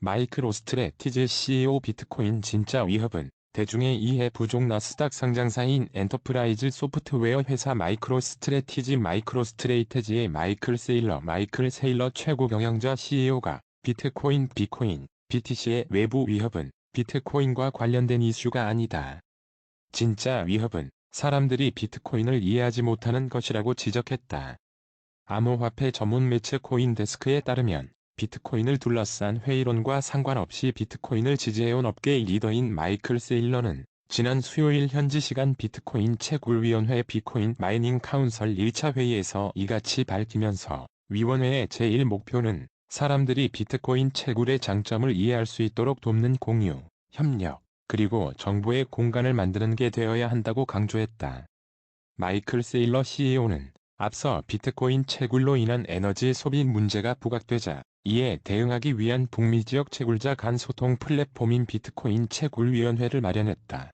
마이크로스트레티지 CEO 비트코인 진짜 위협은 대중의 이해 부족 나스닥 상장사인 엔터프라이즈 소프트웨어 회사 마이크로 스트레티지 마이크로 스트레이테지의 마이클 세일러 마이클 세일러 최고 경영자 CEO가 비트코인 비코인 BTC의 외부 위협은 비트코인과 관련된 이슈가 아니다. 진짜 위협은 사람들이 비트코인을 이해하지 못하는 것이라고 지적했다. 암호화폐 전문 매체 코인데스크에 따르면 비트코인을 둘러싼 회의론과 상관없이 비트코인을 지지해온 업계의 리더인 마이클 세일러는 지난 수요일 현지 시간 비트코인 채굴위원회 비코인 마이닝 카운설 1차 회의에서 이같이 밝히면서 위원회의 제1 목표는 사람들이 비트코인 채굴의 장점을 이해할 수 있도록 돕는 공유, 협력, 그리고 정보의 공간을 만드는 게 되어야 한다고 강조했다. 마이클 세일러 CEO는 앞서 비트코인 채굴로 인한 에너지 소비 문제가 부각되자 이에 대응하기 위한 북미 지역 채굴자 간 소통 플랫폼인 비트코인 채굴위원회를 마련했다.